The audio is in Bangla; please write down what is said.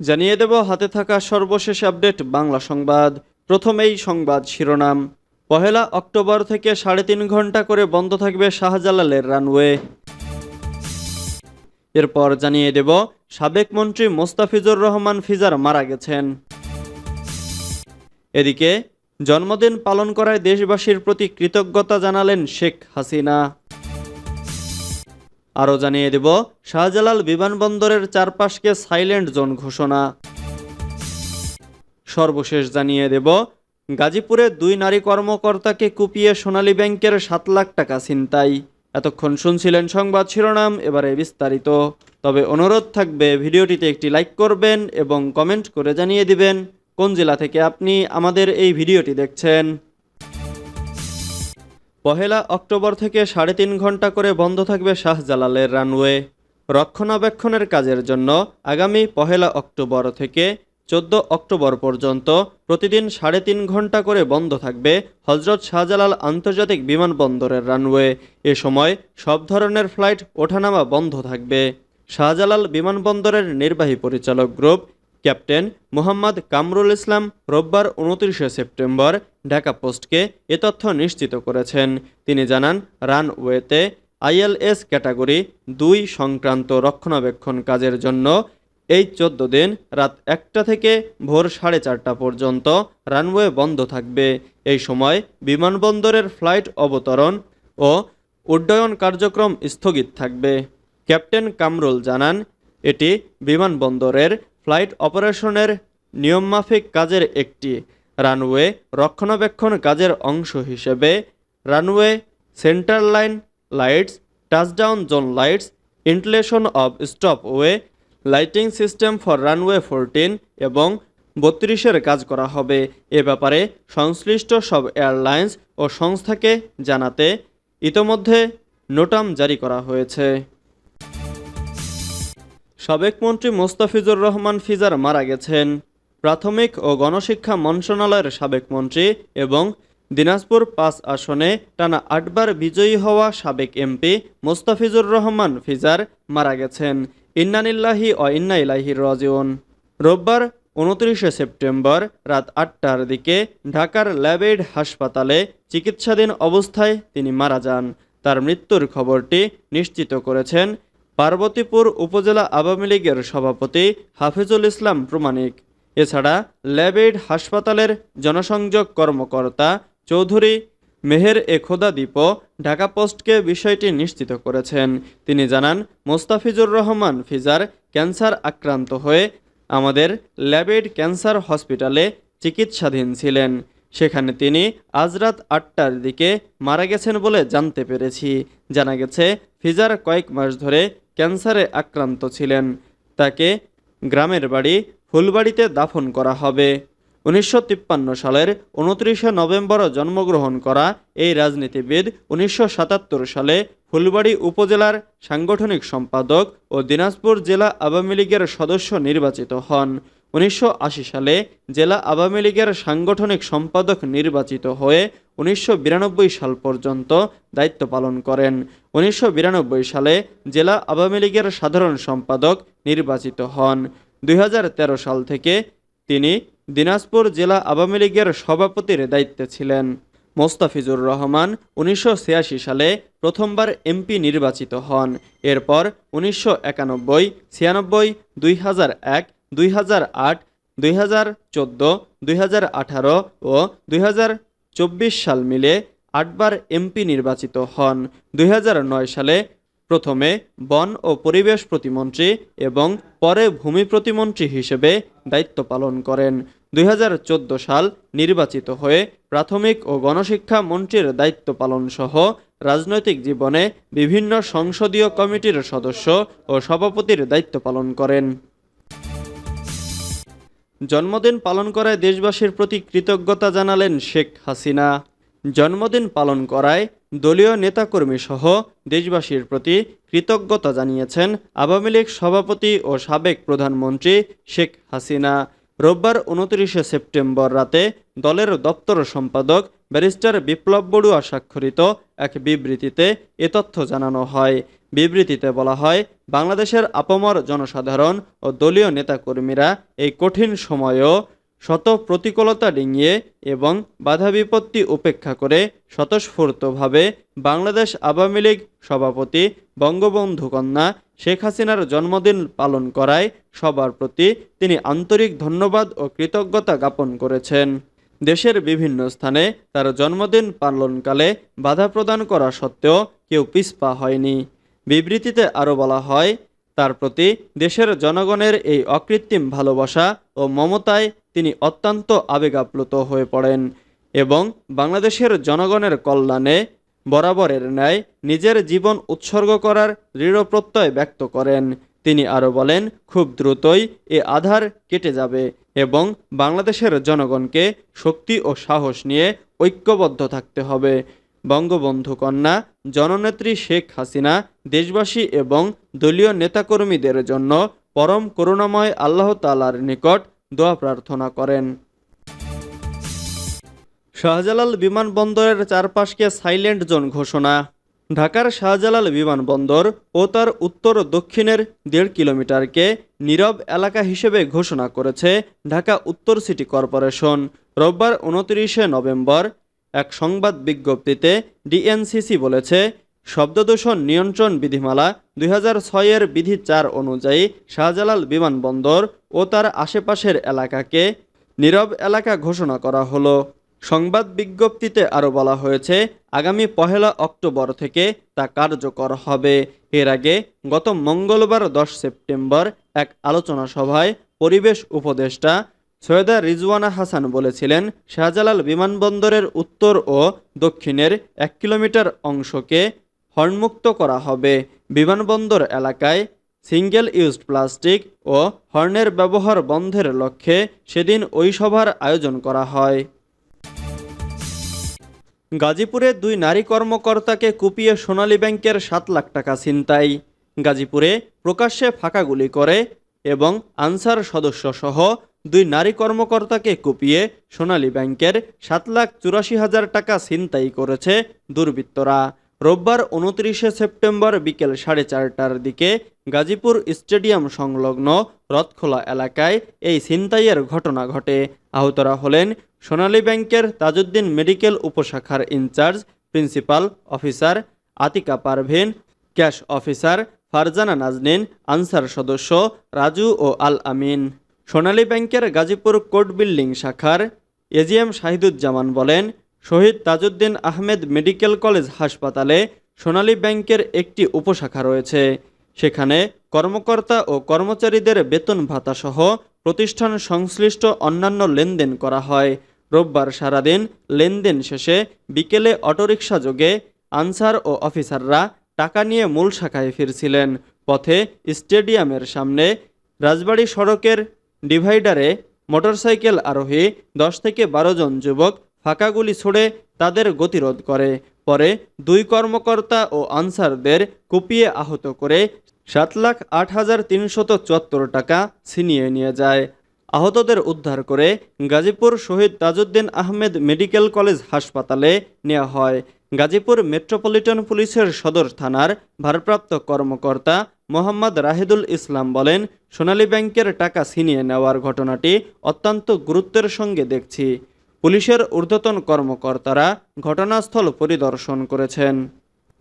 জানিয়ে দেব, হাতে থাকা সর্বশেষ আপডেট বাংলা সংবাদ। প্রথমেই সংবাদ শিরোনাম। পহেলা অক্টোবর থেকে সাড়ে তিন ঘণ্টা করে বন্ধ থাকবে শাহজালালের রানওয়ে। এরপর জানিয়ে দেব, সাবেক মন্ত্রী মোস্তাফিজুর রহমান ফিজার মারা গেছেন। এদিকে, জন্মদিন পালন করায় দেশবাসীর প্রতি কৃতজ্ঞতা জানালেন শেখ হাসিনা। আরও জানিয়ে দেব, শাহজালাল বিমানবন্দরের চারপাশকে সাইলেন্ট জোন ঘোষণা। সর্বশেষ জানিয়ে দেব, গাজীপুরে দুই নারী কর্মকর্তাকে কুপিয়ে সোনালী ব্যাংকের সাত লাখ টাকা ছিনতাই। এতক্ষণ শুনছিলেন সংবাদ শিরোনাম, এবারে বিস্তারিত। তবে অনুরোধ থাকবে, ভিডিওটিতে একটি লাইক করবেন এবং কমেন্ট করে জানিয়ে দিবেন, কোন জেলা থেকে আপনি আমাদের এই ভিডিওটি দেখছেন। পহেলা অক্টোবর থেকে সাড়ে তিন ঘণ্টা করে বন্ধ থাকবে শাহজালালের রানওয়ে। রক্ষণাবেক্ষণের কাজের জন্য আগামী পহেলা অক্টোবর থেকে চোদ্দ অক্টোবর পর্যন্ত প্রতিদিন সাড়ে তিন ঘণ্টা করে বন্ধ থাকবে হজরত শাহজালাল আন্তর্জাতিক বিমানবন্দরের রানওয়ে। এ সময় সব ধরনের ফ্লাইট ওঠানামা বন্ধ থাকবে। শাহজালাল বিমানবন্দরের নির্বাহী পরিচালক গ্রুপ ক্যাপ্টেন মোহাম্মদ কামরুল ইসলাম রোববার উনত্রিশে সেপ্টেম্বর ঢাকা পোস্টকে এ তথ্য নিশ্চিত করেছেন। তিনি জানান, রানওয়েতে আইএলএস ক্যাটাগরি দুই সংক্রান্ত রক্ষণাবেক্ষণ কাজের জন্য এই চোদ্দ দিন রাত একটা থেকে ভোর সাড়ে চারটা পর্যন্ত রানওয়ে বন্ধ থাকবে। এই সময় বিমানবন্দরের ফ্লাইট অবতরণ ও উড্ডয়ন কার্যক্রম স্থগিত থাকবে। ক্যাপ্টেন কামরুল জানান, এটি বিমানবন্দরের ফ্লাইট অপারেশনের নিয়মমাফিক কাজের একটি রানওয়ে, রক্ষণাবেক্ষণ কাজের অংশ হিসেবে runway centre line lights, touchdown zone lights, installation of stopway, lighting system for runway fourteen এবং বত্রিশের কাজ করা হবে। এ ব্যাপারে সংশ্লিষ্ট সব এয়ারলাইন্স ও সংস্থাকে জানাতে ইতোমধ্যে নোটাম জারি করা হয়েছে। সাবেক মন্ত্রী মোস্তাফিজুর রহমান ফিজার মারা গেছেন। প্রাথমিক ও গণশিক্ষা মন্ত্রণালয়ের সাবেক মন্ত্রী এবং দিনাজপুর পাঁচ আসনে টানা আটবার বিজয়ী হওয়া সাবেক এমপি মোস্তাফিজুর রহমান ফিজার মারা গেছেন। ইন্নানিল্লাহি ও ইন্না ইলাহি রাজিউন। রোববার উনত্রিশে সেপ্টেম্বর রাত আটটার দিকে ঢাকার ল্যাবেড হাসপাতালে চিকিৎসাধীন অবস্থায় তিনি মারা যান। তার মৃত্যুর খবরটি নিশ্চিত করেছেন পার্বতীপুর উপজেলা আওয়ামী লীগের সভাপতি হাফিজুল ইসলাম প্রমাণিক। এছাড়া ল্যাবেড হাসপাতালের জনসংযোগ কর্মকর্তা চৌধুরী মেহের এ খোদা দ্বীপ ঢাকা পোস্টকে বিষয়টি নিশ্চিত করেছেন। তিনি জানান, মোস্তাফিজুর রহমান ফিজার ক্যান্সার আক্রান্ত হয়ে আমাদের ল্যাবেড ক্যান্সার হসপিটালে চিকিৎসাধীন ছিলেন। সেখানে তিনি আজ রাত আটটার দিকে মারা গেছেন বলে জানতে পেরেছি। জানা গেছে, ফিজার কয়েক মাস ধরে ক্যান্সারে আক্রান্ত ছিলেন। তাকে গ্রামের বাড়ি ফুলবাড়িতে দাফন করা হবে। উনিশশো তিপ্পান্ন সালের উনত্রিশে নভেম্বর জন্মগ্রহণ করা এই রাজনীতিবিদ উনিশশো সাতাত্তর সালে ফুলবাড়ি উপজেলার সাংগঠনিক সম্পাদক ও দিনাজপুর জেলা আওয়ামী লীগের সদস্য নির্বাচিত হন। উনিশশো আশি সালে জেলা আওয়ামী লীগের সাংগঠনিক সম্পাদক নির্বাচিত হয়ে উনিশশো বিরানব্বই সাল পর্যন্ত দায়িত্ব পালন করেন। উনিশশো বিরানব্বই সালে জেলা আওয়ামী লীগের সাধারণ সম্পাদক নির্বাচিত হন। দুই হাজার তেরো সাল থেকে তিনি দিনাজপুর জেলা আওয়ামী লীগের সভাপতির দায়িত্বে ছিলেন। মোস্তাফিজুর রহমান উনিশশো ছিয়াশি সালে প্রথমবার এমপি নির্বাচিত হন। এরপর উনিশশো একানব্বই, ছিয়ানব্বই, দুই হাজার এক দুই হাজার আট, দুই হাজার চোদ্দ, দুই হাজার আঠারো ও দুই হাজার চব্বিশ সাল মিলে আটবার এমপি নির্বাচিত হন। দুই হাজার নয় সালে প্রথমে বন ও পরিবেশ প্রতিমন্ত্রী এবং পরে ভূমি প্রতিমন্ত্রী হিসেবে দায়িত্ব পালন করেন। দুই হাজার চোদ্দ সাল নির্বাচিত হয়ে প্রাথমিক ও গণশিক্ষা মন্ত্রীর দায়িত্ব পালন সহ রাজনৈতিক জীবনে বিভিন্ন সংসদীয় কমিটির সদস্য ও সভাপতির দায়িত্ব পালন করেন। জন্মদিন পালন করায় দেশবাসীর প্রতি কৃতজ্ঞতা জানালেন শেখ হাসিনা। জন্মদিন পালন করায় দলীয় নেতাকর্মী সহ দেশবাসীর প্রতি কৃতজ্ঞতা জানিয়েছেন আওয়ামী লীগ সভাপতি ও সাবেক প্রধানমন্ত্রী শেখ হাসিনা। রোববার উনত্রিশে সেপ্টেম্বর রাতে দলের দপ্তর সম্পাদক ব্যারিস্টার বিপ্লব বড়ুয়া স্বাক্ষরিত এক বিবৃতিতে এ তথ্য জানানো হয়। বিবৃতিতে বলা হয় বাংলাদেশের আপমর জনসাধারণ ও দলীয় নেতাকর্মীরা এই কঠিন সময়েও শত প্রতিকূলতা ডিঙিয়ে এবং বাধা বিপত্তি উপেক্ষা করে স্বতঃস্ফূর্তভাবে বাংলাদেশ আওয়ামী লীগ সভাপতি বঙ্গবন্ধু কন্যা শেখ হাসিনার জন্মদিন পালন করায় সবার প্রতি তিনি আন্তরিক ধন্যবাদ ও কৃতজ্ঞতা জ্ঞাপন করেছেন। দেশের বিভিন্ন স্থানে তার জন্মদিন পালনকালে বাধা প্রদান করা সত্ত্বেও কেউ পিছপা হয়নি। বিবৃতিতে আরও বলা হয়, তার প্রতি দেশের জনগণের এই অকৃত্রিম ভালোবাসা ও মমতায় তিনি অত্যন্ত আবেগাপ্লুত হয়ে পড়েন এবং বাংলাদেশের জনগণের কল্যাণে বরাবরের ন্যায় নিজের জীবন উৎসর্গ করার দৃঢ় প্রত্যয় ব্যক্ত করেন। তিনি আরও বলেন, খুব দ্রুতই এ আধার কেটে যাবে এবং বাংলাদেশের জনগণকে শক্তি ও সাহস নিয়ে ঐক্যবদ্ধ থাকতে হবে। বঙ্গবন্ধু কন্যা, জননেত্রী শেখ হাসিনা, দেশবাসী এবং দলীয় নেতাকর্মীদের জন্য পরম করুণাময় আল্লাহ তালার নিকট দোয়া প্রার্থনা করেন। শাহজালাল বিমানবন্দরের চারপাশকে সাইলেন্ট জোন ঘোষণা। ঢাকার শাহজালাল বিমানবন্দর ও তার উত্তর দক্ষিণের দেড় কিলোমিটারকে নীরব এলাকা হিসেবে ঘোষণা করেছে ঢাকা উত্তর সিটি কর্পোরেশন। রোববার উনত্রিশে নভেম্বর এক সংবাদ বিজ্ঞপ্তিতে ডিএনসিসি বলেছে, শব্দদূষণ নিয়ন্ত্রণ বিধিমালা দুই এর বিধি চার অনুযায়ী শাহজালাল বিমানবন্দর ও তার আশেপাশের এলাকাকে নীরব এলাকা ঘোষণা করা হলো। সংবাদ বিজ্ঞপ্তিতে আরও বলা হয়েছে, আগামী পহেলা অক্টোবর থেকে তা কার্যকর হবে। এর আগে গত মঙ্গলবার দশ সেপ্টেম্বর এক আলোচনা সভায় পরিবেশ উপদেষ্টা সৈয়দা রিজওয়ানা হাসান বলেছিলেন, শাহজালাল বিমানবন্দরের উত্তর ও দক্ষিণের এক কিলোমিটার অংশকে হর্নমুক্ত করা হবে। বিমানবন্দর এলাকায় সিঙ্গেল ইউজড প্লাস্টিক ও হর্নের ব্যবহার বন্ধের লক্ষ্যে সেদিন ওই সভার আয়োজন করা হয়। গাজীপুরে দুই নারী কর্মকর্তাকে কুপিয়ে সোনালী ব্যাংকের সাত লাখ টাকা ছিনতাই। গাজীপুরে প্রকাশ্যে ফাঁকা গুলি করে এবং আনসার সদস্য সহ দুই নারী কর্মকর্তাকে কুপিয়ে সোনালী ব্যাংকের সাত লাখ চুরাশি হাজার টাকা ছিনতাই করেছে দুর্বৃত্তরা। রোববার উনত্রিশে সেপ্টেম্বর বিকেল সাড়ে চারটার দিকে গাজীপুর স্টেডিয়াম সংলগ্ন রথখোলা এলাকায় এই ছিনতাইয়ের ঘটনা ঘটে। আহতরা হলেন সোনালী ব্যাংকের Tajuddin medical উপশাখার incharge, principal officer Atika Parvin, cash officer Farzana Nazneen, Ansar সদস্য রাজু ও আল আমিন। সোনালী ব্যাংকের গাজীপুর কোর্ট বিল্ডিং শাখার এজিএম শাহিদুজ্জামান বলেন, শহীদ তাজউদ্দিন আহমেদ মেডিকেল কলেজ হাসপাতালে সোনালী ব্যাংকের একটি উপশাখা রয়েছে। সেখানে কর্মকর্তা ও কর্মচারীদের বেতন ভাতা সহ প্রতিষ্ঠান সংশ্লিষ্ট অন্যান্য লেনদেন করা হয়। রোববার সারাদিন লেনদেন শেষে বিকেলে অটোরিকশা যোগে আনসার ও অফিসাররা টাকা নিয়ে মূল শাখায় ফিরছিলেন। পথে স্টেডিয়ামের সামনে রাজবাড়ী সড়কের ডিভাইডারে মোটরসাইকেল আরোহী দশ থেকে বারো জন যুবক ফাঁকা গুলি ছুড়ে তাদের গতিরোধ করে। পরে দুই কর্মকর্তা ও আনসারদের কুপিয়ে আহত করে সাত লাখ আট হাজার তিনশত চুয়াত্তর টাকা ছিনিয়ে নিয়ে যায়। আহতদের উদ্ধার করে গাজীপুর শহীদ তাজউদ্দিন আহমেদ মেডিকেল কলেজ হাসপাতালে নেওয়া হয়। গাজীপুর মেট্রোপলিটন পুলিশের সদর থানার ভারপ্রাপ্ত কর্মকর্তা মোহাম্মদ রাহিদুল ইসলাম বলেন, সোনালী ব্যাংকের টাকা ছিনিয়ে নেওয়ার ঘটনাটি অত্যন্ত গুরুত্বের সঙ্গে দেখছি। পুলিশের ঊর্ধ্বতন কর্মকর্তারা ঘটনাস্থল পরিদর্শন করেছেন।